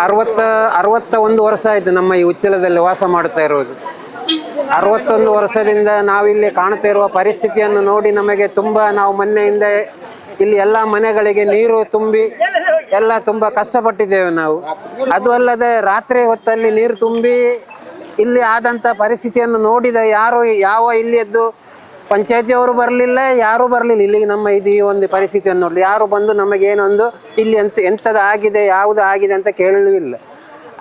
ಅರವತ್ತ ಅರವತ್ತ ಒಂದು ವರ್ಷ ಆಯಿತು ನಮ್ಮ ಈ ಉಚ್ಚಲದಲ್ಲಿ ವಾಸ ಮಾಡ್ತಾ ಇರೋದು ಅರವತ್ತೊಂದು ವರ್ಷದಿಂದ ನಾವಿಲ್ಲಿ ಕಾಣ್ತಾ ಇರುವ ಪರಿಸ್ಥಿತಿಯನ್ನು ನೋಡಿ ನಮಗೆ ತುಂಬ ನಾವು ಮೊನ್ನೆಯಿಂದ ಇಲ್ಲಿ ಎಲ್ಲ ಮನೆಗಳಿಗೆ ನೀರು ತುಂಬಿ ಎಲ್ಲ ತುಂಬ ಕಷ್ಟಪಟ್ಟಿದ್ದೇವೆ ನಾವು. ಅದು ಅಲ್ಲದೆ ರಾತ್ರಿ ಹೊತ್ತಲ್ಲಿ ನೀರು ತುಂಬಿ ಇಲ್ಲಿ ಆದಂಥ ಪರಿಸ್ಥಿತಿಯನ್ನು ನೋಡಿದ ಯಾರು ಯಾವ ಇಲ್ಲಿಯದ್ದು ಪಂಚಾಯತಿಯವರು ಬರಲಿಲ್ಲ, ಯಾರೂ ಬರಲಿಲ್ಲ. ಇಲ್ಲಿಗೆ ನಮ್ಮ ಇದು ಈ ಒಂದು ಪರಿಸ್ಥಿತಿಯನ್ನು ನೋಡಲಿ. ಯಾರು ಬಂದು ನಮಗೇನೊಂದು ಇಲ್ಲಿ ಎಂತ ಎಂಥದ್ದು ಆಗಿದೆ, ಯಾವುದು ಆಗಿದೆ ಅಂತ ಕೇಳಲೂ ಇಲ್ಲ.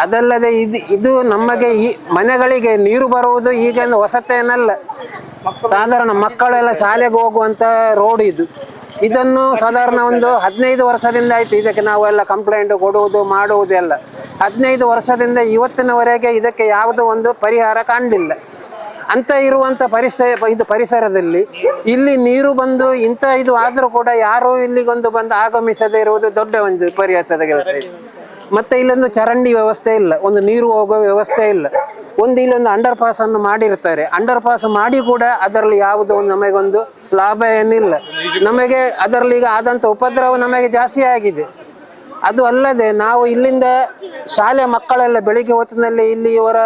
ಅದಲ್ಲದೆ ಇದು ಇದು ನಮಗೆ ಈ ಮನೆಗಳಿಗೆ ನೀರು ಬರುವುದು ಈಗ ಹೊಸತೇನಲ್ಲ. ಸಾಧಾರಣ ಮಕ್ಕಳೆಲ್ಲ ಶಾಲೆಗೆ ಹೋಗುವಂಥ ರೋಡ್ ಇದು. ಇದನ್ನು ಸಾಧಾರಣ ಒಂದು ಹದಿನೈದು ವರ್ಷದಿಂದ ಆಯಿತು. ಇದಕ್ಕೆ ನಾವೆಲ್ಲ ಕಂಪ್ಲೇಂಟ್ ಕೊಡುವುದು ಮಾಡುವುದೆಲ್ಲ ಹದಿನೈದು ವರ್ಷದಿಂದ ಇವತ್ತಿನವರೆಗೆ ಇದಕ್ಕೆ ಯಾವುದೋ ಒಂದು ಪರಿಹಾರ ಕಂಡಿಲ್ಲ ಅಂತ ಇರುವಂಥ ಪರಿಸರ, ಇದು ಪರಿಸರದಲ್ಲಿ ಇಲ್ಲಿ ನೀರು ಬಂದು ಇಂಥ ಇದು ಆದರೂ ಕೂಡ ಯಾರು ಇಲ್ಲಿಗೊಂದು ಬಂದು ಆಗಮಿಸದೇ ಇರುವುದು ದೊಡ್ಡ ಒಂದು ವಿಪರ್ಯಾಸದ ಕೆಲಸ ಇದೆ. ಮತ್ತೆ ಇಲ್ಲೊಂದು ಚರಂಡಿ ವ್ಯವಸ್ಥೆ ಇಲ್ಲ, ಒಂದು ನೀರು ಹೋಗೋ ವ್ಯವಸ್ಥೆ ಇಲ್ಲ. ಒಂದು ಇಲ್ಲೊಂದು ಅಂಡರ್ ಪಾಸ್ ಅನ್ನು ಮಾಡಿರ್ತಾರೆ. ಅಂಡರ್ ಪಾಸ್ ಮಾಡಿ ಕೂಡ ಅದರಲ್ಲಿ ಯಾವುದೋ ಒಂದು ನಮಗೊಂದು ಲಾಭ ಏನಿಲ್ಲ. ನಮಗೆ ಅದರಲ್ಲಿ ಈಗ ಆದಂಥ ಉಪದ್ರವ ನಮಗೆ ಜಾಸ್ತಿ ಆಗಿದೆ. ಅದು ಅಲ್ಲದೆ ನಾವು ಇಲ್ಲಿಂದ ಶಾಲೆ ಮಕ್ಕಳೆಲ್ಲ ಬೆಳಿಗ್ಗೆ ಹೊತ್ತಿನಲ್ಲಿ ಇಲ್ಲಿ ಇವರ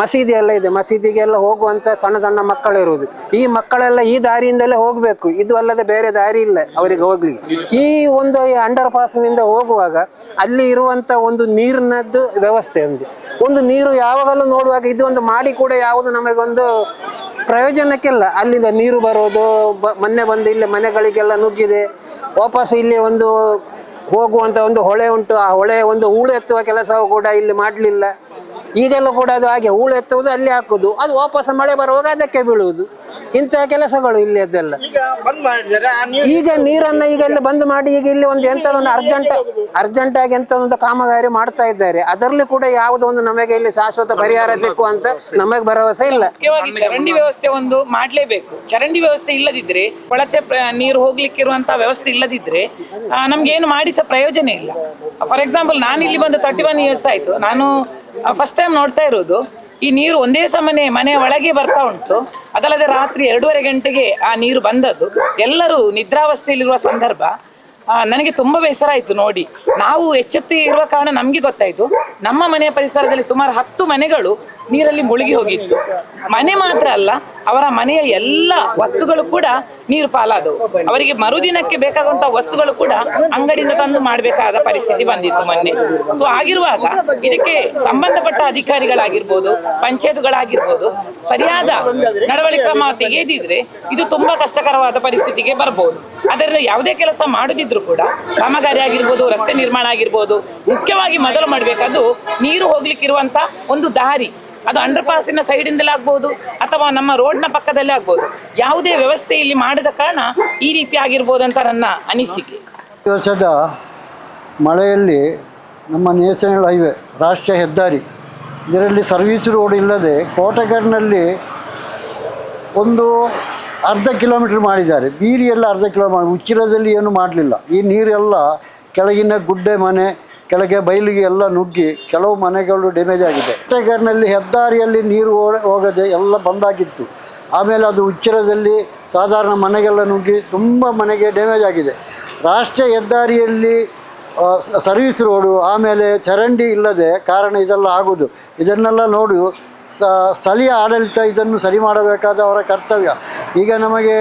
ಮಸೀದಿ ಎಲ್ಲ ಇದೆ. ಮಸೀದಿಗೆಲ್ಲ ಹೋಗುವಂತ ಸಣ್ಣ ಸಣ್ಣ ಮಕ್ಕಳು ಇರುವುದು. ಈ ಮಕ್ಕಳೆಲ್ಲ ಈ ದಾರಿಯಿಂದಲೇ ಹೋಗಬೇಕು. ಇದು ಅಲ್ಲದೆ ಬೇರೆ ದಾರಿ ಇಲ್ಲ ಅವರಿಗೆ ಹೋಗಲಿ ಈ ಒಂದು ಈ ಅಂಡರ್ ಪಾಸ್ನಿಂದ ಹೋಗುವಾಗ ಅಲ್ಲಿ ಇರುವಂಥ ಒಂದು ನೀರಿನದ್ದು ವ್ಯವಸ್ಥೆ ಒಂದು. ಒಂದು ನೀರು ಯಾವಾಗಲೂ ನೋಡುವಾಗ ಇದು ಒಂದು ಮಾಡಿ ಕೂಡ ಯಾವುದು ನಮಗೊಂದು ಪ್ರಯೋಜನಕ್ಕಿಲ್ಲ. ಅಲ್ಲಿಂದ ನೀರು ಬರೋದು, ಬ, ಮೊನ್ನೆ ಬಂದು ಇಲ್ಲಿ ಮನೆಗಳಿಗೆಲ್ಲ ನುಗ್ಗಿದೆ. ವಾಪಸ್ ಇಲ್ಲಿ ಒಂದು ಹೋಗುವಂಥ ಒಂದು ಹೊಳೆ ಉಂಟು. ಆ ಹೊಳೆ ಒಂದು ಹೂಳು ಎತ್ತುವ ಕೆಲಸವೂ ಕೂಡ ಇಲ್ಲಿ ಮಾಡಲಿಲ್ಲ. ಈಗೆಲ್ಲ ಕೂಡ ಅದು ಹಾಗೆ ಹೂಳು ಎತ್ತುವುದು ಅಲ್ಲಿ ಹಾಕುದು ಅದು ವಾಪಸ್ ಮಳೆ ಬರುವಾಗ ಅದಕ್ಕೆ ಬೀಳುವುದು. ಇಂತಹ ಕೆಲಸಗಳು ಇಲ್ಲಿ ಅದೆಲ್ಲ. ಈಗ ಬಂದ್ ಮಾಡಿದ್ದಾರೆ ಈಗ ನೀರನ್ನ ಈಗ ಇಲ್ಲಿ ಬಂದ್ ಮಾಡಿ ಈಗ ಇಲ್ಲಿ ಒಂದು ಎಂತ ಒಂದು ಅರ್ಜೆಂಟ್ ಅರ್ಜೆಂಟ್ ಆಗಿ ಎಂತ ಒಂದು ಕಾಮಗಾರಿ ಮಾಡ್ತಾ ಇದ್ದಾರೆ. ಅದರಲ್ಲಿ ಕೂಡ ಯಾವುದೋ ಒಂದು ನಮಗೆ ಇಲ್ಲಿ ಶಾಶ್ವತ ಪರಿಹಾರ ಸಿಕ್ಕುವಂತ ನಮಗೆ ಭರವಸೆ ಇಲ್ಲ. ಮುಖ್ಯವಾಗಿ ಚರಂಡಿ ವ್ಯವಸ್ಥೆ ಒಂದು ಮಾಡ್ಲೇಬೇಕು. ಚರಂಡಿ ವ್ಯವಸ್ಥೆ ಇಲ್ಲದಿದ್ರೆ ಕೊಳಚೆ ನೀರು ಹೋಗ್ಲಿಕ್ಕೆ ಇರುವಂತಹ ವ್ಯವಸ್ಥೆ ಇಲ್ಲದಿದ್ರೆ ನಮ್ಗೆ ಏನು ಮಾಡಿಸ ಪ್ರಯೋಜನ ಇಲ್ಲ. ಫಾರ್ ಎಕ್ಸಾಂಪಲ್ ನಾನು ಇಲ್ಲಿ ಬಂದು ತರ್ಟಿ ಒನ್ ಇಯರ್ಸ್ ಆಯ್ತು. ನಾನು ಫಸ್ಟ್ ಟೈಮ್ ನೋಡ್ತಾ ಇರೋದು, ಈ ನೀರು ಒಂದೇ ಸಮನೆ ಮನೆ ಒಳಗೆ ಬರ್ತಾ ಉಂಟು. ಅದಲ್ಲದೆ ರಾತ್ರಿ ಎರಡೂವರೆ ಗಂಟೆಗೆ ಆ ನೀರು ಬಂದದ್ದು. ಎಲ್ಲರೂ ನಿದ್ರಾವಸ್ಥೆಯಲ್ಲಿರುವ ಸಂದರ್ಭ ನನಗೆ ತುಂಬಾ ಬೇಸರ ಆಯ್ತು ನೋಡಿ. ನಾವು ಎಚ್ಚೆತ್ತಿ ಇರುವ ಕಾರಣ ನಮಗೆ ಗೊತ್ತಾಯ್ತು. ನಮ್ಮ ಮನೆಯ ಪರಿಸರದಲ್ಲಿ ಸುಮಾರು ಹತ್ತು ಮನೆಗಳು ನೀರಲ್ಲಿ ಮುಳುಗಿ ಹೋಗಿತ್ತು. ಮನೆ ಮಾತ್ರ ಅಲ್ಲ, ಅವರ ಮನೆಯ ಎಲ್ಲ ವಸ್ತುಗಳು ಕೂಡ ನೀರು ಪಾಲಾದವು. ಅವರಿಗೆ ಮರುದಿನಕ್ಕೆ ಬೇಕಾಗುವಂತ ವಸ್ತುಗಳು ಕೂಡ ಅಂಗಡಿಯಿಂದ ತಂದು ಮಾಡಬೇಕಾದ ಪರಿಸ್ಥಿತಿ ಬಂದಿತ್ತು ಮೊನ್ನೆ. ಸೊ ಆಗಿರುವಾಗ ಇದಕ್ಕೆ ಸಂಬಂಧಪಟ್ಟ ಅಧಿಕಾರಿಗಳಾಗಿರ್ಬೋದು, ಪಂಚಾಯತ್ಗಳಾಗಿರ್ಬೋದು, ಸರಿಯಾದ ನಡವಳಿಕೆ ಕ್ರಮ ತೆಗೆದಿದ್ರೆ ಇದು ತುಂಬಾ ಕಷ್ಟಕರವಾದ ಪರಿಸ್ಥಿತಿಗೆ ಬರಬಹುದು ಅದರಿಂದ ಯಾವುದೇ ಕೆಲಸ ಮಾಡದಿದ್ರು ಕೂಡ ಕಾಮಗಾರಿ ಆಗಿರ್ಬೋದು, ರಸ್ತೆ ನಿರ್ಮಾಣ ಆಗಿರ್ಬೋದು ಮುಖ್ಯವಾಗಿ ಮೊದಲು ಮಾಡಬೇಕಾದ್ದು ನೀರು ಹೋಗ್ಲಿಕ್ಕಿರುವಂತ ಒಂದು ದಾರಿ. ಅದು ಅಂಡರ್ ಪಾಸಿನ ಸೈಡಿಂದಲೇ ಆಗ್ಬೋದು ಅಥವಾ ನಮ್ಮ ರೋಡ್ನ ಪಕ್ಕದಲ್ಲೇ ಆಗ್ಬೋದು. ಯಾವುದೇ ವ್ಯವಸ್ಥೆ ಇಲ್ಲಿ ಮಾಡಿದ ಕಾರಣ ಈ ರೀತಿ ಆಗಿರ್ಬೋದು ಅಂತ ನನ್ನ ಅನಿಸಿಕೆ. ಈ ವರ್ಷದ ಮಳೆಯಲ್ಲಿ ನಮ್ಮ ನ್ಯಾಷನಲ್ ಹೈವೇ, ರಾಷ್ಟ್ರೀಯ ಹೆದ್ದಾರಿ, ಇದರಲ್ಲಿ ಸರ್ವಿಸ್ ರೋಡ್ ಇಲ್ಲದೆ ಕೋಟಗರ್ನಲ್ಲಿ ಒಂದು ಅರ್ಧ ಕಿಲೋಮೀಟ್ರ್ ಮಾಡಿದ್ದಾರೆ. ಬೀರಿಯೆಲ್ಲ ಅರ್ಧ ಕಿಲೋಮೀಟರ್ ಉಚ್ಚಿರದಲ್ಲಿ ಏನು ಮಾಡಲಿಲ್ಲ. ಈ ನೀರೆಲ್ಲ ಕೆಳಗಿನ ಗುಡ್ಡೆ ಮನೆ ಕೆಳಗೆ ಬಯಲಿಗೆ ಎಲ್ಲ ನುಗ್ಗಿ ಕೆಲವು ಮನೆಗಳು ಡ್ಯಾಮೇಜ್ ಆಗಿದೆ. ಟೈಗರ್ನಲ್ಲಿ ಹೆದ್ದಾರಿಯಲ್ಲಿ ನೀರು ಹೋಗದೆ ಎಲ್ಲ ಬಂದಾಗಿತ್ತು ಆಮೇಲೆ ಅದು ಉಚ್ಚಿರದಲ್ಲಿ ಸಾಧಾರಣ ಮನೆಗೆಲ್ಲ ನುಗ್ಗಿ ತುಂಬ ಮನೆಗೆ ಡ್ಯಾಮೇಜ್ ಆಗಿದೆ. ರಾಷ್ಟ್ರೀಯ ಹೆದ್ದಾರಿಯಲ್ಲಿ ಸರ್ವಿಸ್ ರೋಡು, ಆಮೇಲೆ ಚರಂಡಿ ಇಲ್ಲದೆ ಕಾರಣ ಇದೆಲ್ಲ ಆಗೋದು ಇದನ್ನೆಲ್ಲ ನೋಡು ಸ್ಥಳೀಯ ಆಡಳಿತ ಇದನ್ನು ಸರಿ ಮಾಡಬೇಕಾದ ಅವರ ಕರ್ತವ್ಯ. ಈಗ ನಮಗೆ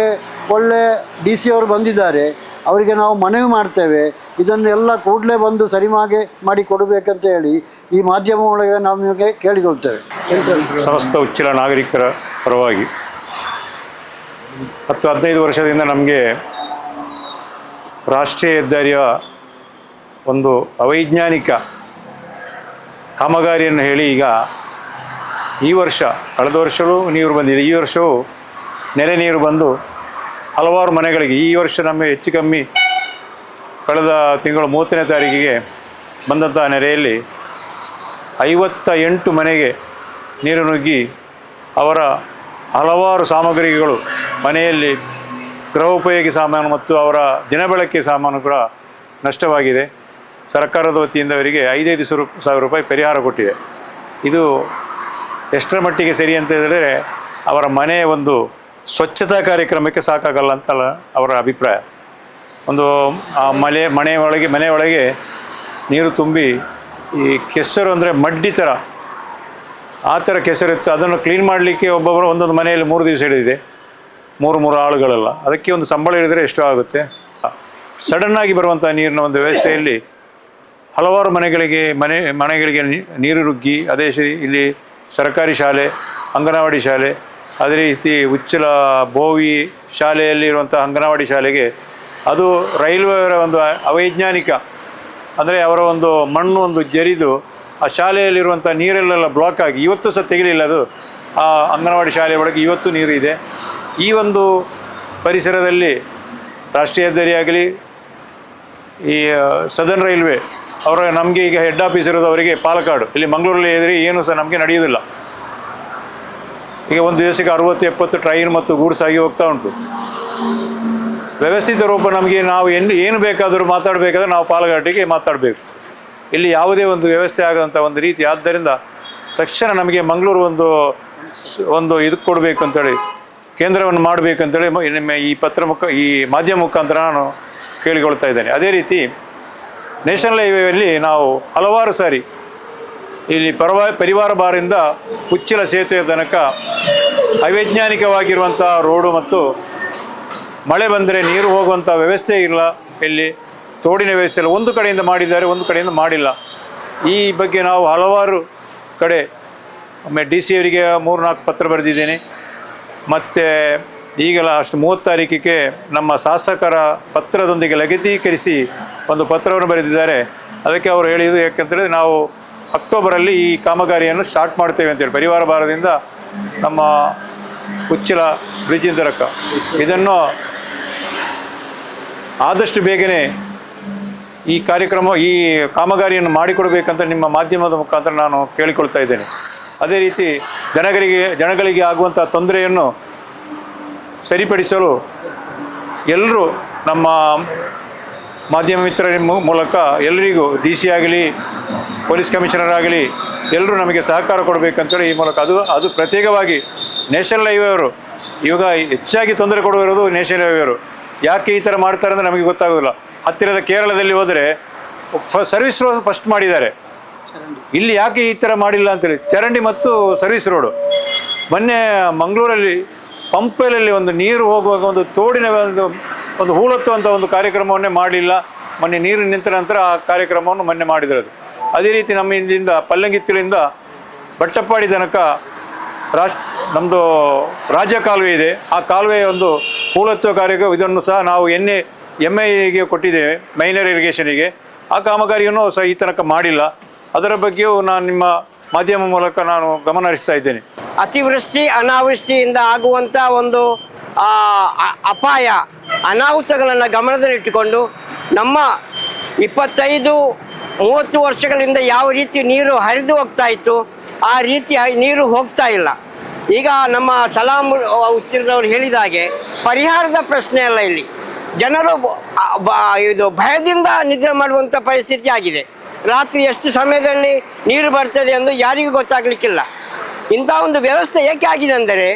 ಒಳ್ಳೆ ಡಿ ಸಿ ಅವರು ಬಂದಿದ್ದಾರೆ. ಅವರಿಗೆ ನಾವು ಮನವಿ ಮಾಡ್ತೇವೆ. ಇದನ್ನು ಎಲ್ಲ ಕೂಡಲೇ ಬಂದು ಸರಿಮಾಗೆ ಮಾಡಿ ಕೊಡಬೇಕಂತ ಹೇಳಿ ಈ ಮಾಧ್ಯಮ ಒಳಗೆ ನಿಮಗೆ ಕೇಳಿಕೊಳ್ತೇವೆ. ಸಮಸ್ತ ಉಚ್ಚಿಲ ನಾಗರಿಕರ ಪರವಾಗಿ ಹತ್ತು ಹದಿನೈದು ವರ್ಷದಿಂದ ನಮಗೆ ರಾಷ್ಟ್ರೀಯ ಹೆದ್ದಾರಿಯ ಒಂದು ಅವೈಜ್ಞಾನಿಕ ಕಾಮಗಾರಿಯನ್ನು ಹೇಳಿ ಈಗ ಈ ವರ್ಷ, ಕಳೆದ ವರ್ಷವೂ ನೀರು ಬಂದಿದೆ. ಈ ವರ್ಷವೂ ನೆರೆ ನೀರು ಬಂದು ಹಲವಾರು ಮನೆಗಳಿಗೆ ಈ ವರ್ಷ ನಮಗೆ ಹೆಚ್ಚು ಕಮ್ಮಿ ಕಳೆದ ತಿಂಗಳು ಮೂವತ್ತನೇ ತಾರೀಕಿಗೆ ಬಂದಂಥ ನೆರೆಯಲ್ಲಿ ಐವತ್ತ ಎಂಟು ಮನೆಗೆ ನೀರು ನುಗ್ಗಿ ಅವರ ಹಲವಾರು ಸಾಮಗ್ರಿಗಳು ಮನೆಯಲ್ಲಿ ಗೃಹೋಪಯೋಗಿ ಸಾಮಾನು ಮತ್ತು ಅವರ ದಿನಬಳಕೆ ಸಾಮಾನು ಕೂಡ ನಷ್ಟವಾಗಿದೆ. ಸರ್ಕಾರದ ವತಿಯಿಂದ ಅವರಿಗೆ ಐದೈದು ಸಾವಿರ ಸಾವಿರ ರೂಪಾಯಿ ಪರಿಹಾರ ಕೊಟ್ಟಿದೆ. ಇದು ಎಷ್ಟರ ಮಟ್ಟಿಗೆ ಸರಿ ಅಂತ ಹೇಳಿದರೆ ಅವರ ಮನೆಯ ಒಂದು ಸ್ವಚ್ಛತಾ ಕಾರ್ಯಕ್ರಮಕ್ಕೆ ಸಾಕಾಗಲ್ಲ ಅಂತ ಅವರ ಅಭಿಪ್ರಾಯ. ಒಂದು, ಆ, ಮಳೆ ಮನೆ ಒಳಗೆ ಮನೆ ಒಳಗೆ ನೀರು ತುಂಬಿ, ಈ ಕೆಸರು ಅಂದರೆ ಮಡ್ಡಿ ಥರ ಆ ಥರ ಕೆಸರಿತ್ತು ಅದನ್ನು ಕ್ಲೀನ್ ಮಾಡಲಿಕ್ಕೆ ಒಬ್ಬೊಬ್ಬರು ಒಂದೊಂದು ಮನೆಯಲ್ಲಿ ಮೂರು ದಿವಸ ಹಿಡಿದಿದೆ. ಮೂರು ಮೂರು ಆಳುಗಳೆಲ್ಲ. ಅದಕ್ಕೆ ಒಂದು ಸಂಬಳ ಹಿಡಿದರೆ ಎಷ್ಟು ಆಗುತ್ತೆ. ಸಡನ್ನಾಗಿ ಬರುವಂಥ ನೀರಿನ ಒಂದು ವ್ಯವಸ್ಥೆಯಲ್ಲಿ ಹಲವಾರು ಮನೆಗಳಿಗೆ, ಮನೆ, ಮನೆಗಳಿಗೆ ನೀರು ರುಗ್ಗಿ, ಅದೇ ಇಲ್ಲಿ ಸರ್ಕಾರಿ ಶಾಲೆ, ಅಂಗನವಾಡಿ ಶಾಲೆ, ಅದೇ ರೀತಿ ಉಚ್ಚಲ, ಬೋವಿ ಶಾಲೆಯಲ್ಲಿರುವಂಥ ಅಂಗನವಾಡಿ ಶಾಲೆಗೆ ಅದು ರೈಲ್ವೆಯವರ ಒಂದು ಅವೈಜ್ಞಾನಿಕ, ಅಂದರೆ ಅವರ ಒಂದು ಮಣ್ಣು ಒಂದು ಜರಿದು ಆ ಶಾಲೆಯಲ್ಲಿರುವಂಥ ನೀರಲ್ಲೆಲ್ಲ ಬ್ಲಾಕ್ ಆಗಿ ಇವತ್ತು ಸಹ ತೆಗಿಲಿಲ್ಲ ಅದು. ಆ ಅಂಗನವಾಡಿ ಶಾಲೆ ಒಳಗೆ ಇವತ್ತು ನೀರು ಇದೆ ಈ ಒಂದು ಪರಿಸರದಲ್ಲಿ ರಾಷ್ಟ್ರೀಯ ಹೆದ್ದಾರಿಯಾಗಲಿ ಈ ಸದನ್ ರೈಲ್ವೆ ಅವರ ನಮಗೆ ಈಗ ಹೆಡ್ ಆಫೀಸ್ ಇರೋದು ಅವರಿಗೆ ಪಾಲಕಾಡು. ಇಲ್ಲಿ ಮಂಗಳೂರಲ್ಲಿ ಇದ್ರೆ ಏನು ಸಹ ನಮಗೆ ನಡೆಯೋದಿಲ್ಲ ಈಗ ಒಂದು ದಿವಸಕ್ಕೆ ಅರುವತ್ತು ಎಪ್ಪತ್ತು ಟ್ರೈನ್ ಮತ್ತು ಗೂಡ್ಸ್ ಆಗಿ ಹೋಗ್ತಾ ಉಂಟು. ವ್ಯವಸ್ಥಿತ ರೂಪ ನಮಗೆ ನಾವು ಎಲ್ಲಿ ಏನು ಬೇಕಾದರೂ ಮಾತಾಡಬೇಕಾದ್ರೆ ನಾವು ಪಾಲಘಾಟಿಗೆ ಮಾತಾಡಬೇಕು. ಇಲ್ಲಿ ಯಾವುದೇ ಒಂದು ವ್ಯವಸ್ಥೆ ಆಗದಂಥ ಒಂದು ರೀತಿ. ಆದ್ದರಿಂದ ತಕ್ಷಣ ನಮಗೆ ಮಂಗಳೂರು ಒಂದು ಒಂದು ಇದು ಕೊಡಬೇಕು ಅಂತೇಳಿ, ಕೇಂದ್ರವನ್ನು ಮಾಡಬೇಕಂತೇಳಿ ಮ- ನಿಮ್ಮ ಈ ಪತ್ರ ಮುಖ, ಈ ಮಾಧ್ಯಮ ಮುಖಾಂತರ ನಾನು ಕೇಳಿಕೊಳ್ತಾ ಇದ್ದೇನೆ. ಅದೇ ರೀತಿ ನ್ಯಾಷನಲ್ ಹೈವೇಯಲ್ಲಿ ನಾವು ಹಲವಾರು ಸಾರಿ ಇಲ್ಲಿ ಪರವ, ಪರಿವಾರ ಬಾರಿಂದ ಹುಚ್ಚಿಲ ಸೇತುವೆ ತನಕ ಅವೈಜ್ಞಾನಿಕವಾಗಿರುವಂಥ ರೋಡು ಮತ್ತು ಮಳೆ ಬಂದರೆ ನೀರು ಹೋಗುವಂಥ ವ್ಯವಸ್ಥೆ ಇಲ್ಲ ಇಲ್ಲಿ. ತೋಡಿನ ವ್ಯವಸ್ಥೆ ಇಲ್ಲ. ಒಂದು ಕಡೆಯಿಂದ ಮಾಡಿದ್ದಾರೆ, ಒಂದು ಕಡೆಯಿಂದ ಮಾಡಿಲ್ಲ. ಈ ಬಗ್ಗೆ ನಾವು ಹಲವಾರು ಕಡೆ, ಒಮ್ಮೆ ಡಿ ಸಿ ಅವರಿಗೆ ಮೂರು ನಾಲ್ಕು ಪತ್ರ ಬರೆದಿದ್ದೇನೆ. ಮತ್ತು ಈಗಲ ಅಷ್ಟು ಮೂವತ್ತು ತಾರೀಕಿಗೆ ನಮ್ಮ ಶಾಸಕರ ಪತ್ರದೊಂದಿಗೆ ಲಗತೀಕರಿಸಿ ಒಂದು ಪತ್ರವನ್ನು ಬರೆದಿದ್ದಾರೆ. ಅದಕ್ಕೆ ಅವರು ಹೇಳಿದ್ದು ಯಾಕೆಂದರೆ ನಾವು ಅಕ್ಟೋಬರಲ್ಲಿ ಈ ಕಾಮಗಾರಿಯನ್ನು ಸ್ಟಾರ್ಟ್ ಮಾಡ್ತೇವೆ ಅಂತೇಳಿ. ಪರಿವಾರ ಭಾರದಿಂದ ನಮ್ಮ ಉಚ್ಚಲ ಬ್ರಿಡ್ಜ್ ತನಕ ಇದನ್ನು ಆದಷ್ಟು ಬೇಗನೆ ಈ ಕಾರ್ಯಕ್ರಮ, ಈ ಕಾಮಗಾರಿಯನ್ನು ಮಾಡಿಕೊಡಬೇಕಂತ ನಿಮ್ಮ ಮಾಧ್ಯಮದ ಮುಖಾಂತರ ನಾನು ಕೇಳಿಕೊಳ್ತಾ ಇದ್ದೇನೆ. ಅದೇ ರೀತಿ ಜನಗಳಿಗೆ ಜನಗಳಿಗೆ ಆಗುವಂಥ ತೊಂದರೆಯನ್ನು ಸರಿಪಡಿಸಲು ಎಲ್ಲರೂ ನಮ್ಮ ಮಾಧ್ಯಮ ಮಿತ್ರರ ಮೂಲಕ ಎಲ್ಲರಿಗೂ ಡಿ ಸಿ ಆಗಲಿ, ಪೊಲೀಸ್ ಕಮಿಷನರ್ ಆಗಲಿ ಎಲ್ಲರೂ ನಮಗೆ ಸಹಕಾರ ಕೊಡಬೇಕಂತೇಳಿ ಈ ಮೂಲಕ ಅದು ಅದು ಪ್ರತ್ಯೇಕವಾಗಿ ನ್ಯಾಷನಲ್ ಹೈವೇ ಅವರು ಇವಾಗ ಹೆಚ್ಚಾಗಿ ತೊಂದರೆ ಕೊಡುವಿರೋದು ನ್ಯಾಷನಲ್ ಹೈವೇ ಅವರು ಯಾಕೆ ಈ ಥರ ಮಾಡ್ತಾರೆ ಅಂದರೆ ನಮಗೆ ಗೊತ್ತಾಗೋದಿಲ್ಲ. ಹತ್ತಿರದ ಕೇರಳದಲ್ಲಿ ಹೋದರೆ ಫ ಸರ್ವಿಸ್ ರೋಡ್ ಫಸ್ಟ್ ಮಾಡಿದ್ದಾರೆ. ಇಲ್ಲಿ ಯಾಕೆ ಈ ಥರ ಮಾಡಿಲ್ಲ ಅಂತೇಳಿ ಚರಂಡಿ ಮತ್ತು ಸರ್ವಿಸ್ ರೋಡು ಮೊನ್ನೆ ಮಂಗಳೂರಲ್ಲಿ ಪಂಪೆಲಲ್ಲಿ ಒಂದು ನೀರು ಹೋಗುವಾಗ ಒಂದು ತೋಡಿನ ಒಂದು ಒಂದು ಹೂಳತ್ತುವಂಥ ಒಂದು ಕಾರ್ಯಕ್ರಮವನ್ನೇ ಮಾಡಲಿಲ್ಲ. ಮೊನ್ನೆ ನೀರು ನಿಂತ ನಂತರ ಆ ಕಾರ್ಯಕ್ರಮವನ್ನು ಮೊನ್ನೆ ಮಾಡಿದರು ಅದೇ. ರೀತಿ ನಮ್ಮ ಇಲ್ಲಿಂದ ಪಲ್ಲಂಗಿತ್ತಿಲಿಂದ ಬಟ್ಟಪ್ಪಾಡಿ ತನಕ ರಾಷ್ಟ್ರ ನಮ್ಮದು ರಾಜ್ಯ ಕಾಲುವೆ ಇದೆ. ಆ ಕಾಲುವೆಯ ಒಂದು ಕಾರ್ಯಕ್ಕೆ ಇದನ್ನು ಸಹ ನಾವು ಎನ್ನೆ ಎಂ ಐಗೆ ಕೊಟ್ಟಿದ್ದೇವೆ ಮೈನರ್ ಇರಿಗೇಷನಿಗೆ ಆ ಕಾಮಗಾರಿಯನ್ನು ಸಹ ಈ ತನಕ ಮಾಡಿಲ್ಲ. ಅದರ ಬಗ್ಗೆಯೂ ನಾನು ನಿಮ್ಮ ಮಾಧ್ಯಮ ಮೂಲಕ ನಾನು ಗಮನ ಹರಿಸ್ತಾ ಇದ್ದೇನೆ. ಅತಿವೃಷ್ಟಿ, ಅನಾವೃಷ್ಟಿಯಿಂದ ಆಗುವಂಥ ಒಂದು ಅಪಾಯ, ಅನಾಹುತಗಳನ್ನು ಗಮನದಲ್ಲಿಟ್ಟುಕೊಂಡು ನಮ್ಮ ಇಪ್ಪತ್ತೈದು, ಮೂವತ್ತು ವರ್ಷಗಳಿಂದ ಯಾವ ರೀತಿ ನೀರು ಹರಿದು ಹೋಗ್ತಾ ಇತ್ತು, ಆ ರೀತಿ ನೀರು ಹೋಗ್ತಾ ಇಲ್ಲ. ಈಗ ನಮ್ಮ ಸಲಾಂ ಉಚ್ಚಿರದವರು ಹೇಳಿದ ಹಾಗೆ ಪರಿಹಾರದ ಪ್ರಶ್ನೆ ಅಲ್ಲ ಇಲ್ಲಿ. ಜನರು ಇದು ಭಯದಿಂದ ನಿದ್ರೆ ಮಾಡುವಂಥ ಪರಿಸ್ಥಿತಿ ಆಗಿದೆ. ರಾತ್ರಿ ಎಷ್ಟು ಸಮಯದಲ್ಲಿ ನೀರು ಬರ್ತದೆ ಎಂದು ಯಾರಿಗೂ ಗೊತ್ತಾಗಲಿಕ್ಕಿಲ್ಲ. ಇಂಥ ಒಂದು ವ್ಯವಸ್ಥೆ ಏಕೆ ಆಗಿದೆ ಅಂದರೆ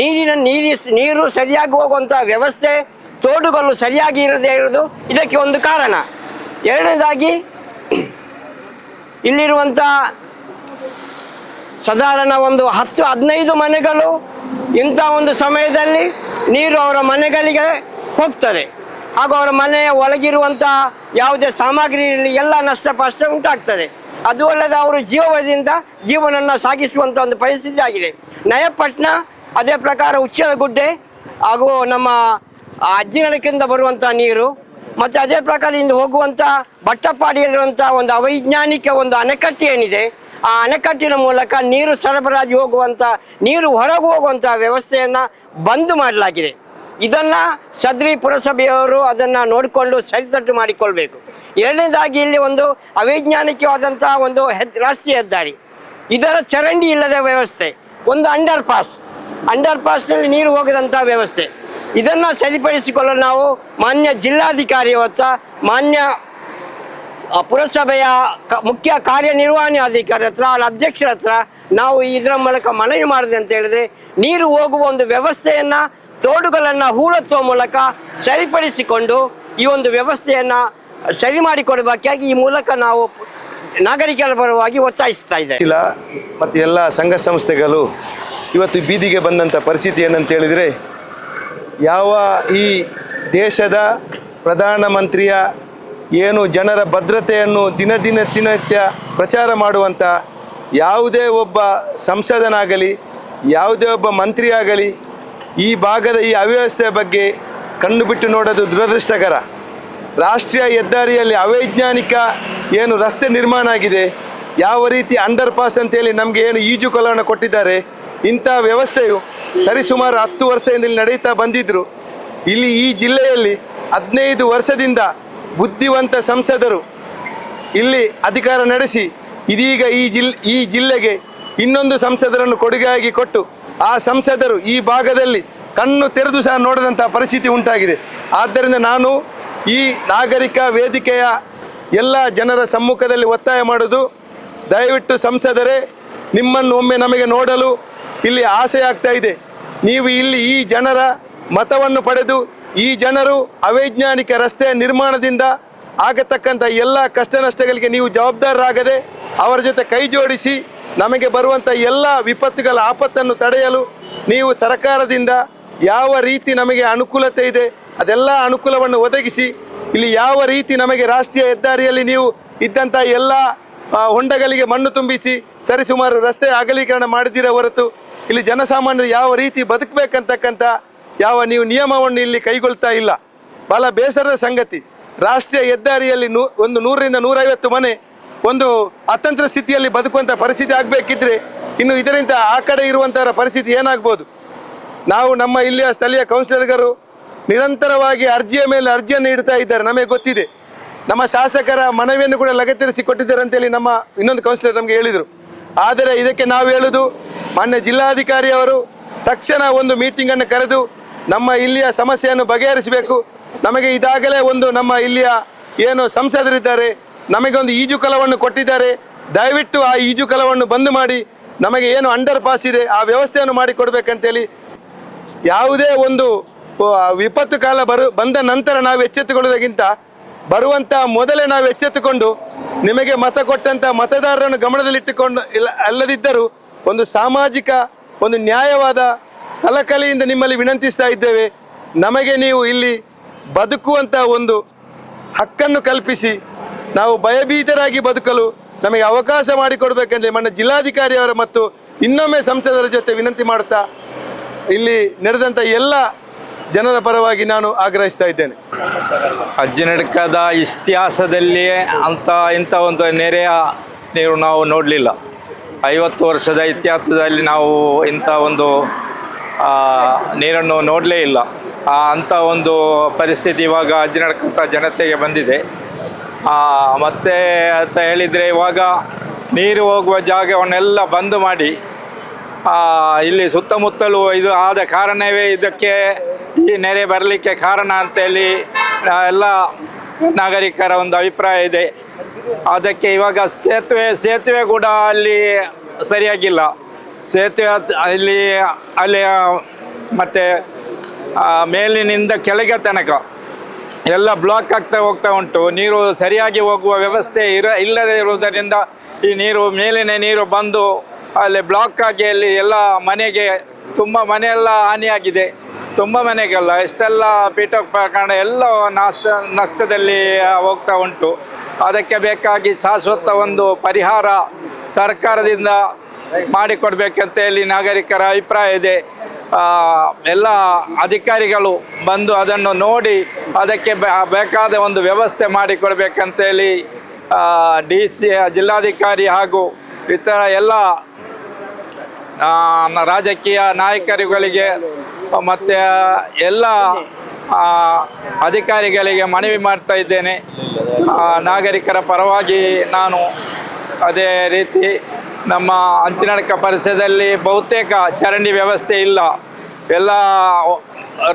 ನೀರಿನ ನೀರಿ, ನೀರು ಸರಿಯಾಗಿ ಹೋಗುವಂಥ ವ್ಯವಸ್ಥೆ ತೋಡುಗಳು ಸರಿಯಾಗಿ ಇರದೇ ಇರೋದು ಇದಕ್ಕೆ ಒಂದು ಕಾರಣ. ಎರಡನೇದಾಗಿ ಇಲ್ಲಿರುವಂಥ ಸಾಧಾರಣ ಒಂದು ಹತ್ತು ಹದಿನೈದು ಮನೆಗಳು ಇಂಥ ಒಂದು ಸಮಯದಲ್ಲಿ ನೀರು ಅವರ ಮನೆಗಳಿಗೆ ಹೋಗ್ತದೆ. ಹಾಗೂ ಅವರ ಮನೆಯ ಒಳಗಿರುವಂಥ ಯಾವುದೇ ಸಾಮಗ್ರಿ ಇರಲಿ, ಎಲ್ಲ ನಷ್ಟಪಷ್ಟ ಉಂಟಾಗ್ತದೆ. ಅದು ಅಲ್ಲದೆ ಅವರು ಜೀವದಿಂದ ಜೀವನವನ್ನು ಸಾಗಿಸುವಂಥ ಒಂದು ಪರಿಸ್ಥಿತಿ ಆಗಿದೆ. ನಯಪಟ್ಟಣ ಅದೇ ಪ್ರಕಾರ ಉಚ್ಚಲಗುಡ್ಡೆ ಹಾಗೂ ನಮ್ಮ ಅಜ್ಜಿನಳಕಿಂದ ಬರುವಂಥ ನೀರು, ಮತ್ತು ಅದೇ ಪ್ರಕಾರ ಇಂದು ಹೋಗುವಂಥ ಬಟ್ಟಪಾಡಿಯಲ್ಲಿರುವಂತಹ ಒಂದು ಅವೈಜ್ಞಾನಿಕ ಒಂದು ಅಣೆಕಟ್ಟು ಏನಿದೆ ಆ ಅಣೆಕಟ್ಟಿನ ಮೂಲಕ ನೀರು ಸರಬರಾಜು ಹೋಗುವಂಥ ನೀರು ಹೊರಗೆ ಹೋಗುವಂಥ ವ್ಯವಸ್ಥೆಯನ್ನು ಬಂದ್ ಮಾಡಲಾಗಿದೆ. ಇದನ್ನು ಸದ್ರಿ ಪುರಸಭೆಯವರು ಅದನ್ನು ನೋಡಿಕೊಂಡು ಸರಿತಟ್ಟು ಮಾಡಿಕೊಳ್ಬೇಕು. ಎರಡನೇದಾಗಿ ಇಲ್ಲಿ ಒಂದು ಅವೈಜ್ಞಾನಿಕವಾದಂಥ ಒಂದು ಹೆದ್, ರಾಷ್ಟ್ರೀಯ ಹೆದ್ದಾರಿ. ಇದರ ಚರಂಡಿ ಇಲ್ಲದ ವ್ಯವಸ್ಥೆ. ಒಂದು ಅಂಡರ್ ಪಾಸ್ ಅಂಡರ್ ಪಾಸ್ನಲ್ಲಿ ನೀರು ಹೋಗದಂಥ ವ್ಯವಸ್ಥೆ. ಇದನ್ನು ಸರಿಪಡಿಸಿಕೊಳ್ಳಲು ನಾವು ಮಾನ್ಯ ಜಿಲ್ಲಾಧಿಕಾರಿಯವತ್ತ ಮಾನ್ಯ ಪುರಸಭೆಯ ಮುಖ್ಯ ಕಾರ್ಯನಿರ್ವಹಣೆ ಅಧಿಕಾರಿ ಹತ್ರ ಅಧ್ಯಕ್ಷರ ಹತ್ರ ನಾವು ಇದರ ಮೂಲಕ ಮನವಿ ಮಾಡಿದೆ ಅಂತ ಹೇಳಿದ್ರೆ, ನೀರು ಹೋಗುವ ಒಂದು ವ್ಯವಸ್ಥೆಯನ್ನು, ತೋಡುಗಳನ್ನು ಹೂಳತ್ತುವ ಮೂಲಕ ಸರಿಪಡಿಸಿಕೊಂಡು ಈ ಒಂದು ವ್ಯವಸ್ಥೆಯನ್ನು ಸರಿ ಮಾಡಿಕೊಡಬೇಕಾಗಿ ಈ ಮೂಲಕ ನಾವು ನಾಗರಿಕರ ಪರವಾಗಿ ಒತ್ತಾಯಿಸ್ತಾ ಇದೆ ಇಲ್ಲ, ಮತ್ತು ಎಲ್ಲ ಸಂಘ ಸಂಸ್ಥೆಗಳು ಇವತ್ತು ಬೀದಿಗೆ ಬಂದಂಥ ಪರಿಸ್ಥಿತಿ ಏನಂತ ಹೇಳಿದರೆ, ಯಾವ ಈ ದೇಶದ ಪ್ರಧಾನಮಂತ್ರಿಯ ಏನು ಜನರ ಭದ್ರತೆಯನ್ನು ದಿನ ದಿನ ದಿನನಿತ್ಯ ಪ್ರಚಾರ ಮಾಡುವಂಥ ಯಾವುದೇ ಒಬ್ಬ ಸಂಸದನಾಗಲಿ, ಯಾವುದೇ ಒಬ್ಬ ಮಂತ್ರಿಯಾಗಲಿ, ಈ ಭಾಗದ ಈ ಅವ್ಯವಸ್ಥೆಯ ಬಗ್ಗೆ ಕಣ್ಣು ಬಿಟ್ಟು ನೋಡೋದು ದುರದೃಷ್ಟಕರ. ರಾಷ್ಟ್ರೀಯ ಹೆದ್ದಾರಿಯಲ್ಲಿ ಅವೈಜ್ಞಾನಿಕ ಏನು ರಸ್ತೆ ನಿರ್ಮಾಣ ಆಗಿದೆ, ಯಾವ ರೀತಿ ಅಂಡರ್ ಪಾಸ್ ಅಂತೇಳಿ ನಮಗೆ ಏನು ಈಜು ಕೊಲವನ್ನು ಕೊಟ್ಟಿದ್ದಾರೆ, ಇಂಥ ವ್ಯವಸ್ಥೆಯು ಸರಿಸುಮಾರು ಹತ್ತು ವರ್ಷದಿಂದ ನಡೀತಾ ಬಂದಿದ್ದರು ಇಲ್ಲಿ ಈ ಜಿಲ್ಲೆಯಲ್ಲಿ ಹದಿನೈದು ವರ್ಷದಿಂದ ಬುದ್ಧಿವಂತ ಸಂಸದರು ಇಲ್ಲಿ ಅಧಿಕಾರ ನಡೆಸಿ ಇದೀಗ ಈ ಜಿಲ್, ಈ ಜಿಲ್ಲೆಗೆ ಇನ್ನೊಂದು ಸಂಸದರನ್ನು ಕೊಡುಗೆಯಾಗಿ ಕೊಟ್ಟು ಆ ಸಂಸದರು ಈ ಭಾಗದಲ್ಲಿ ಕಣ್ಣು ತೆರೆದು ಸಹ ನೋಡದಂತಹ ಪರಿಸ್ಥಿತಿ ಉಂಟಾಗಿದೆ. ಆದ್ದರಿಂದ ನಾನು ಈ ನಾಗರಿಕ ವೇದಿಕೆಯ ಎಲ್ಲ ಜನರ ಸಮ್ಮುಖದಲ್ಲಿ ಒತ್ತಾಯ ಮಾಡುದು. ದಯವಿಟ್ಟು ಸಂಸದರೇ, ನಿಮ್ಮನ್ನು ಒಮ್ಮೆ ನಮಗೆ ನೋಡಲು ಇಲ್ಲಿ ಆಸೆ ಆಗ್ತಾ ಇದೆ. ನೀವು ಇಲ್ಲಿ ಈ ಜನರ ಮತವನ್ನು ಪಡೆದು ಈ ಜನರು ಅವೈಜ್ಞಾನಿಕ ರಸ್ತೆಯ ನಿರ್ಮಾಣದಿಂದ ಆಗತಕ್ಕಂಥ ಎಲ್ಲ ಕಷ್ಟ ನಷ್ಟಗಳಿಗೆ ನೀವು ಜವಾಬ್ದಾರರಾಗದೆ ಅವರ ಜೊತೆ ಕೈ ಜೋಡಿಸಿ ನಮಗೆ ಬರುವಂಥ ಎಲ್ಲ ವಿಪತ್ತುಗಳ ಆಪತ್ತನ್ನು ತಡೆಯಲು ನೀವು ಸರ್ಕಾರದಿಂದ ಯಾವ ರೀತಿ ನಮಗೆ ಅನುಕೂಲತೆ ಇದೆ ಅದೆಲ್ಲ ಅನುಕೂಲವನ್ನು ಒದಗಿಸಿ ಇಲ್ಲಿ ಯಾವ ರೀತಿ ನಮಗೆ ರಾಷ್ಟ್ರೀಯ ಹೆದ್ದಾರಿಯಲ್ಲಿ ನೀವು ಇದ್ದಂಥ ಎಲ್ಲ ಹೊಂಡಗಳಿಗೆ ಮಣ್ಣು ತುಂಬಿಸಿ ಸರಿಸುಮಾರು ರಸ್ತೆ ಅಗಲೀಕರಣ ಮಾಡಿದ್ದೀರ ಹೊರತು ಇಲ್ಲಿ ಜನಸಾಮಾನ್ಯರು ಯಾವ ರೀತಿ ಬದುಕಬೇಕಂತಕ್ಕಂಥ ಯಾವ ನೀವು ನಿಯಮವನ್ನು ಇಲ್ಲಿ ಕೈಗೊಳ್ತಾ ಇಲ್ಲ. ಬಹಳ ಬೇಸರದ ಸಂಗತಿ. ರಾಷ್ಟ್ರೀಯ ಹೆದ್ದಾರಿಯಲ್ಲಿ ನೂ, ಒಂದು ನೂರರಿಂದ ನೂರೈವತ್ತು ಮನೆ ಒಂದು ಅತಂತ್ರ ಸ್ಥಿತಿಯಲ್ಲಿ ಬದುಕುವಂಥ ಪರಿಸ್ಥಿತಿ ಆಗಬೇಕಿದ್ರೆ ಇನ್ನು ಇದರಿಂದ ಆ ಕಡೆ ಇರುವಂಥವರ ಪರಿಸ್ಥಿತಿ ಏನಾಗ್ಬೋದು? ನಾವು ನಮ್ಮ ಇಲ್ಲಿಯ ಸ್ಥಳೀಯ ಕೌನ್ಸಿಲರ್ಗಳು ನಿರಂತರವಾಗಿ ಅರ್ಜಿಯ ಮೇಲೆ ಅರ್ಜಿಯನ್ನು ಇಡ್ತಾ ಇದ್ದಾರೆ. ನಮಗೆ ಗೊತ್ತಿದೆ. ನಮ್ಮ ಶಾಸಕರ ಮನವಿಯನ್ನು ಕೂಡ ಲಗತ್ತಿರಿಸಿ ಕೊಟ್ಟಿದ್ದಾರೆ ಅಂತೇಳಿ ನಮ್ಮ ಇನ್ನೊಂದು ಕೌನ್ಸಿಲರ್ ನಮಗೆ ಹೇಳಿದರು. ಆದರೆ ಇದಕ್ಕೆ ನಾವು ಹೇಳುದು, ಮಾನ್ಯ ಜಿಲ್ಲಾಧಿಕಾರಿಯವರು ತಕ್ಷಣ ಒಂದು ಮೀಟಿಂಗನ್ನು ಕರೆದು ನಮ್ಮ ಇಲ್ಲಿಯ ಸಮಸ್ಯೆಯನ್ನು ಬಗೆಹರಿಸಬೇಕು. ನಮಗೆ ಇದಾಗಲೇ ಒಂದು ನಮ್ಮ ಇಲ್ಲಿಯ ಏನು ಸಂಸದರಿದ್ದಾರೆ. ನಮಗೆ ಒಂದು ಈಜುಕೊಲವನ್ನು ಕೊಟ್ಟಿದ್ದಾರೆ. ದಯವಿಟ್ಟು ಆ ಈಜುಕೊಲವನ್ನು ಬಂದ್ ಮಾಡಿ, ನಮಗೆ ಏನು ಅಂಡರ್ ಪಾಸ್ ಇದೆ, ಆ ವ್ಯವಸ್ಥೆಯನ್ನು ಮಾಡಿ ಕೊಡಬೇಕಂತೇಳಿ ಯಾವುದೇ ಒಂದು ವಿಪತ್ತು ಕಾಲ ಬರು, ಬಂದ ನಂತರ ನಾವು ಎಚ್ಚೆತ್ತುಕೊಳ್ಳೋದಕ್ಕಿಂತ ಬರುವಂಥ ಮೊದಲೇ ನಾವು ಎಚ್ಚೆತ್ತುಕೊಂಡು, ನಿಮಗೆ ಮತ ಕೊಟ್ಟಂಥ ಮತದಾರರನ್ನು ಗಮನದಲ್ಲಿಟ್ಟುಕೊಂಡು, ಇಲ್ಲ, ಅಲ್ಲದಿದ್ದರೂ ಒಂದು ಸಾಮಾಜಿಕ, ಒಂದು ನ್ಯಾಯವಾದ ಕಲಕಲಿಯಿಂದ ನಿಮ್ಮಲ್ಲಿ ವಿನಂತಿಸ್ತಾ ಇದ್ದೇವೆ, ನಮಗೆ ನೀವು ಇಲ್ಲಿ ಬದುಕುವಂಥ ಒಂದು ಹಕ್ಕನ್ನು ಕಲ್ಪಿಸಿ, ನಾವು ಭಯಭೀತರಾಗಿ ಬದುಕಲು ನಮಗೆ ಅವಕಾಶ ಮಾಡಿಕೊಡ್ಬೇಕೆಂದ್ರೆ ಮನ್ನ ಜಿಲ್ಲಾಧಿಕಾರಿಯವರ ಮತ್ತು ಇನ್ನೊಮ್ಮೆ ಸಂಸದರ ಜೊತೆ ವಿನಂತಿ ಮಾಡುತ್ತಾ ಇಲ್ಲಿ ನಡೆದಂಥ ಎಲ್ಲ ಜನರ ಪರವಾಗಿ ನಾನು ಆಗ್ರಹಿಸ್ತಾ ಇದ್ದೇನೆ. ಅಜ್ಜನಡ್ಕದ ಇತಿಹಾಸದಲ್ಲಿಯೇ ಅಂತ ಇಂಥ ಒಂದು ನೆರೆಯ ನೀರು ನಾವು ನೋಡಲಿಲ್ಲ. ಐವತ್ತು ವರ್ಷದ ಇತಿಹಾಸದಲ್ಲಿ ನಾವು ಇಂಥ ಒಂದು ನೀರನ್ನು ನೋಡಲೇ ಇಲ್ಲ. ಅಂಥ ಒಂದು ಪರಿಸ್ಥಿತಿ ಇವಾಗ ಅಜ್ಜಿನಡ್ಕಂಥ ಜನತೆಗೆ ಬಂದಿದೆ. ಮತ್ತು ಅಂತ ಹೇಳಿದರೆ ಇವಾಗ ನೀರು ಹೋಗುವ ಜಾಗವನ್ನೆಲ್ಲ ಬಂದ್ ಮಾಡಿ ಇಲ್ಲಿ ಸುತ್ತಮುತ್ತಲು ಇದು ಆದ ಕಾರಣವೇ ಇದಕ್ಕೆ ಈ ನೆರೆ ಬರಲಿಕ್ಕೆ ಕಾರಣ ಅಂತೇಳಿ ಎಲ್ಲ ನಾಗರಿಕರ ಒಂದು ಅಭಿಪ್ರಾಯ ಇದೆ. ಅದಕ್ಕೆ ಇವಾಗ ಸೇತುವೆ ಸೇತುವೆ ಕೂಡ ಅಲ್ಲಿ ಸರಿಯಾಗಿಲ್ಲ. ಸೇತುವೆ ಅಲ್ಲಿ ಅಲ್ಲಿ ಮತ್ತು ಮೇಲಿನಿಂದ ಕೆಳಗೆ ತನಕ ಎಲ್ಲ ಬ್ಲಾಕ್ ಆಗ್ತಾ ಹೋಗ್ತಾ ಉಂಟು. ನೀರು ಸರಿಯಾಗಿ ಹೋಗುವ ವ್ಯವಸ್ಥೆ ಇರ ಇಲ್ಲದೆ ಇರುವುದರಿಂದ ಈ ನೀರು ಮೇಲಿನ ನೀರು ಬಂದು ಅಲ್ಲಿ ಬ್ಲಾಕ್ ಆಗಿ ಅಲ್ಲಿ ಎಲ್ಲ ಮನೆಗೆ, ತುಂಬ ಮನೆಯೆಲ್ಲ ಹಾನಿಯಾಗಿದೆ. ತುಂಬ ಮನೆಗೆಲ್ಲ, ಎಷ್ಟೆಲ್ಲ ಪೀಠೋಪಕರಣ ಎಲ್ಲ ನಾಶ, ನಷ್ಟದಲ್ಲಿ ಹೋಗ್ತಾ ಉಂಟು. ಅದಕ್ಕೆ ಬೇಕಾಗಿ ಶಾಶ್ವತ ಒಂದು ಪರಿಹಾರ ಸರ್ಕಾರದಿಂದ ಮಾಡಿಕೊಡ್ಬೇಕಂತ ಹೇಳಿ ನಾಗರಿಕರ ಅಭಿಪ್ರಾಯ ಇದೆ. ಎಲ್ಲ ಅಧಿಕಾರಿಗಳು ಬಂದು ಅದನ್ನು ನೋಡಿ ಅದಕ್ಕೆ ಬೇಕಾದ ಒಂದು ವ್ಯವಸ್ಥೆ ಮಾಡಿಕೊಡ್ಬೇಕಂತೇಳಿ ಡಿ ಸಿ, ಜಿಲ್ಲಾಧಿಕಾರಿ ಹಾಗೂ ಇತರ ಎಲ್ಲ ರಾಜಕೀಯ ನಾಯಕರುಗಳಿಗೆ ಮತ್ತು ಎಲ್ಲ ಅಧಿಕಾರಿಗಳಿಗೆ ಮನವಿ ಮಾಡ್ತಾ ಇದ್ದೇನೆ. ನಾಗರಿಕರ ಪರವಾಗಿ ನಾನು ಅದೇ ರೀತಿ ನಮ್ಮ ಅಂಚಿನಡಕ ಪರಿಸರದಲ್ಲಿ ಬಹುತೇಕ ಚರಂಡಿ ವ್ಯವಸ್ಥೆ ಇಲ್ಲ. ಎಲ್ಲ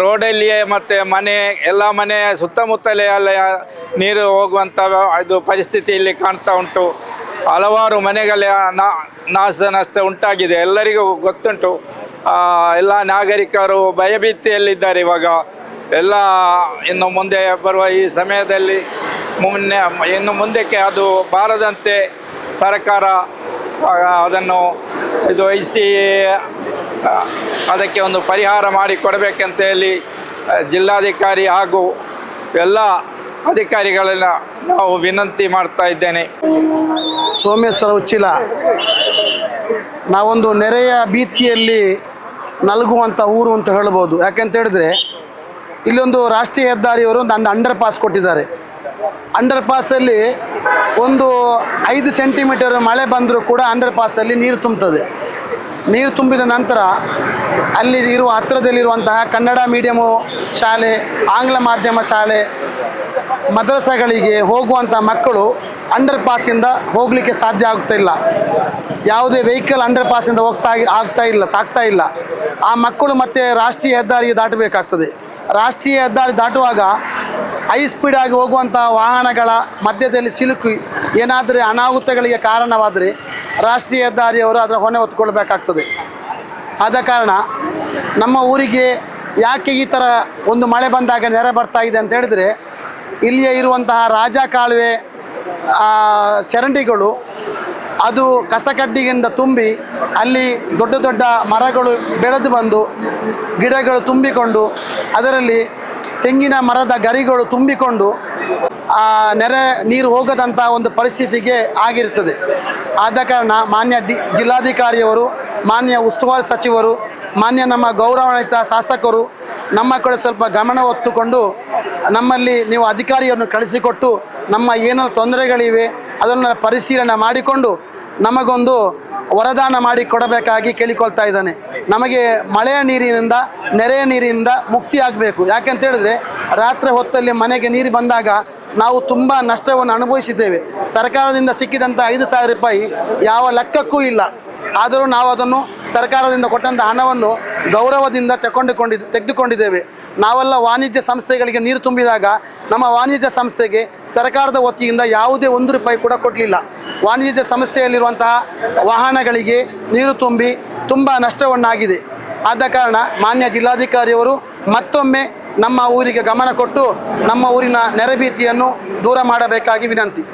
ರೋಡಲ್ಲಿಯೇ ಮತ್ತು ಮನೆ, ಎಲ್ಲ ಮನೆ ಸುತ್ತಮುತ್ತಲೇ ಎಲ್ಲ ನೀರು ಹೋಗುವಂಥ ಇದು ಪರಿಸ್ಥಿತಿ ಇಲ್ಲಿ ಕಾಣ್ತಾ ಉಂಟು. ಹಲವಾರು ಮನೆಗಳ ನಾಶ, ನಷ್ಟ ಉಂಟಾಗಿದೆ. ಎಲ್ಲರಿಗೂ ಗೊತ್ತುಂಟು. ಎಲ್ಲ ನಾಗರಿಕರು ಭಯಭೀತಿಯಲ್ಲಿದ್ದಾರೆ ಇವಾಗ. ಎಲ್ಲ ಇನ್ನು ಮುಂದೆ ಬರುವ ಈ ಸಮಯದಲ್ಲಿ ಮುನ್ನೆ, ಇನ್ನು ಮುಂದಕ್ಕೆ ಅದು ಬಾರದಂತೆ ಸರ್ಕಾರ ಅದನ್ನು ಇದು ವಹಿಸಿ ಅದಕ್ಕೆ ಒಂದು ಪರಿಹಾರ ಮಾಡಿ ಕೊಡಬೇಕಂತ ಹೇಳಿ ಜಿಲ್ಲಾಧಿಕಾರಿ ಹಾಗೂ ಎಲ್ಲ ಅಧಿಕಾರಿಗಳನ್ನ ನಾವು ವಿನಂತಿ ಮಾಡ್ತಾ ಇದ್ದೇನೆ. ಸೋಮೇಶ್ವರ ಉಚ್ಚಿಲ, ನಾವೊಂದು ನೆರೆಯ ಭೀತಿಯಲ್ಲಿ ನಲಗುವಂಥ ಊರು ಅಂತ ಹೇಳ್ಬೋದು. ಯಾಕೆಂತ ಹೇಳಿದ್ರೆ, ಇಲ್ಲೊಂದು ರಾಷ್ಟ್ರೀಯ ಹೆದ್ದಾರಿಯವರು ನನ್ನ ಅಂಡರ್ ಪಾಸ್ ಕೊಟ್ಟಿದ್ದಾರೆ. ಅಂಡರ್ ಪಾಸಲ್ಲಿ ಒಂದು ಐದು ಸೆಂಟಿಮೀಟರ್ ಮಳೆ ಬಂದರೂ ಕೂಡ ಅಂಡರ್ ಪಾಸಲ್ಲಿ ನೀರು ತುಂಬುತ್ತದೆ ನೀರು ತುಂಬಿದ ನಂತರ ಅಲ್ಲಿ ಇರುವ ಹತ್ತಿರದಲ್ಲಿರುವಂತಹ ಕನ್ನಡ ಮೀಡಿಯಮು ಶಾಲೆ, ಆಂಗ್ಲ ಮಾಧ್ಯಮ ಶಾಲೆ, ಮದ್ರಸಾಗಳಿಗೆ ಹೋಗುವಂಥ ಮಕ್ಕಳು ಅಂಡರ್ ಪಾಸಿಂದ ಹೋಗಲಿಕ್ಕೆ ಸಾಧ್ಯ ಆಗ್ತಾ ಇಲ್ಲ. ಯಾವುದೇ ವೆಹಿಕಲ್ ಅಂಡರ್ ಪಾಸಿಂದ ಹೋಗ್ತಾ ಆಗ್ತಾ ಇಲ್ಲ, ಸಾಕ್ತಾ ಇಲ್ಲ. ಆ ಮಕ್ಕಳು ಮತ್ತೆ ರಾಷ್ಟ್ರೀಯ ಹೆದ್ದಾರಿಗೆ ದಾಟಬೇಕಾಗ್ತದೆ. ರಾಷ್ಟ್ರೀಯ ಹೆದ್ದಾರಿ ದಾಟುವಾಗ ಹೈ ಸ್ಪೀಡ್ ಆಗಿ ಹೋಗುವಂಥ ವಾಹನಗಳ ಮಧ್ಯದಲ್ಲಿ ಸಿಲುಕಿ ಏನಾದರೂ ಅನಾಹುತಗಳಿಗೆ ಕಾರಣವಾದರೆ ರಾಷ್ಟ್ರೀಯ ಹೆದ್ದಾರಿಯವರು ಅದರ ಹೊಣೆ ಹೊತ್ಕೊಳ್ಬೇಕಾಗ್ತದೆ. ಆದ ಕಾರಣ ನಮ್ಮ ಊರಿಗೆ ಯಾಕೆ ಈ ಥರ ಒಂದು ಮಳೆ ಬಂದಾಗ ನೆರೆ ಬರ್ತಾ ಇದೆ ಅಂತ ಹೇಳಿದರೆ ಇಲ್ಲಿಯೇ ಇರುವಂತಹ ರಾಜ ಕಾಲುವೆ ಚರಂಡಿಗಳು ಅದು ಕಸಕಡ್ಡಿಯಿಂದ ತುಂಬಿ ಅಲ್ಲಿ ದೊಡ್ಡ ದೊಡ್ಡ ಮರಗಳು ಬೆಳೆದು ಬಂದು ಗಿಡಗಳು ತುಂಬಿಕೊಂಡು ಅದರಲ್ಲಿ ತೆಂಗಿನ ಮರದ ಗರಿಗಳು ತುಂಬಿಕೊಂಡು ಆ ನೆರೆ ನೀರು ಹೋಗದಂಥ ಒಂದು ಪರಿಸ್ಥಿತಿಗೆ ಆಗಿರುತ್ತದೆ ಆದ ಕಾರಣ ಮಾನ್ಯ ಡಿ, ಜಿಲ್ಲಾಧಿಕಾರಿಯವರು, ಮಾನ್ಯ ಉಸ್ತುವಾರಿ ಸಚಿವರು, ಮಾನ್ಯ ನಮ್ಮ ಗೌರವಾನ್ವಿತ ಶಾಸಕರು, ನಮ್ಮ ಕಡೆ ಸ್ವಲ್ಪ ಗಮನ ಹೊತ್ತುಕೊಂಡು ನಮ್ಮಲ್ಲಿ ನೀವು ಅಧಿಕಾರಿಯನ್ನು ಕಳಿಸಿಕೊಟ್ಟು ನಮ್ಮ ಏನೆಲ್ಲ ತೊಂದರೆಗಳಿವೆ, ಅದನ್ನು ಪರಿಶೀಲನೆ ಮಾಡಿಕೊಂಡು ನಮಗೊಂದು ವರದಾನ ಮಾಡಿ ಕೊಡಬೇಕಾಗಿ ಕೇಳಿಕೊಳ್ತಾ ಇದ್ದಾನೆ. ನಮಗೆ ಮಳೆಯ ನೀರಿನಿಂದ, ನೆರೆಯ ನೀರಿನಿಂದ ಮುಕ್ತಿ ಆಗಬೇಕು. ಯಾಕೆಂತ ಹೇಳಿದ್ರೆ, ರಾತ್ರಿ ಹೊತ್ತಲ್ಲಿ ಮನೆಗೆ ನೀರು ಬಂದಾಗ ನಾವು ತುಂಬ ನಷ್ಟವನ್ನು ಅನುಭವಿಸಿದ್ದೇವೆ. ಸರ್ಕಾರದಿಂದ ಸಿಕ್ಕಿದಂಥ ಐದು ಸಾವಿರ ರೂಪಾಯಿ ಯಾವ ಲೆಕ್ಕಕ್ಕೂ ಇಲ್ಲ. ಆದರೂ ನಾವು ಅದನ್ನು ಸರ್ಕಾರದಿಂದ ಕೊಟ್ಟಂಥ ಹಣವನ್ನು ಗೌರವದಿಂದ ತಗೊಂಡುಕೊಂಡಿ ತೆಗೆದುಕೊಂಡಿದ್ದೇವೆ. ನಾವೆಲ್ಲ ವಾಣಿಜ್ಯ ಸಂಸ್ಥೆಗಳಿಗೆ ನೀರು ತುಂಬಿದಾಗ ನಮ್ಮ ವಾಣಿಜ್ಯ ಸಂಸ್ಥೆಗೆ ಸರ್ಕಾರದ ವತಿಯಿಂದ ಯಾವುದೇ ಒಂದು ರೂಪಾಯಿ ಕೂಡ ಕೊಡಲಿಲ್ಲ. ವಾಣಿಜ್ಯ ಸಂಸ್ಥೆಯಲ್ಲಿರುವಂತಹ ವಾಹನಗಳಿಗೆ ನೀರು ತುಂಬಿ ತುಂಬ ನಷ್ಟವನ್ನಾಗಿದೆ. ಆದ ಕಾರಣ ಮಾನ್ಯ ಜಿಲ್ಲಾಧಿಕಾರಿಯವರು ಮತ್ತೊಮ್ಮೆ ನಮ್ಮ ಊರಿಗೆ ಗಮನ ಕೊಟ್ಟು ನಮ್ಮ ಊರಿನ ನೆರೆಭೀತಿಯನ್ನು ದೂರ ಮಾಡಬೇಕಾಗಿ ವಿನಂತಿ.